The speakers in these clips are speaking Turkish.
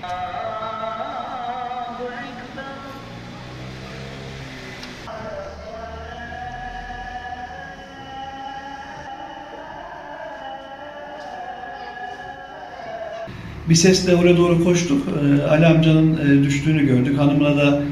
Bir sesle oraya doğru koştuk. Ee, Ali amcanın e, düştüğünü gördük. Hanımına da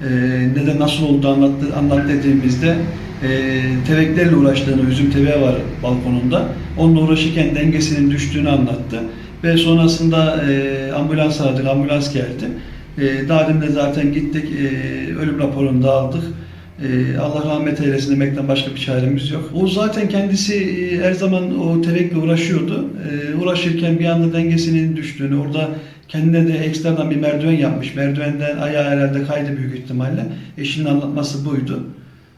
e, neden nasıl oldu anlattı, anlat dediğimizde e, teveklerle uğraştığını, üzüm teveği var balkonunda. Onunla uğraşırken dengesinin düştüğünü anlattı. Ve sonrasında e, ambulans aradık, ambulans geldi. E, Dalim'de zaten gittik, e, ölüm raporunu da aldık. E, Allah rahmet eylesin demekten başka bir çaremiz yok. O zaten kendisi e, her zaman o tevekle uğraşıyordu. E, uğraşırken bir anda dengesinin düştüğünü, orada kendine de ekstradan bir merdiven yapmış. Merdivenden ayağı herhalde kaydı büyük ihtimalle. Eşinin anlatması buydu.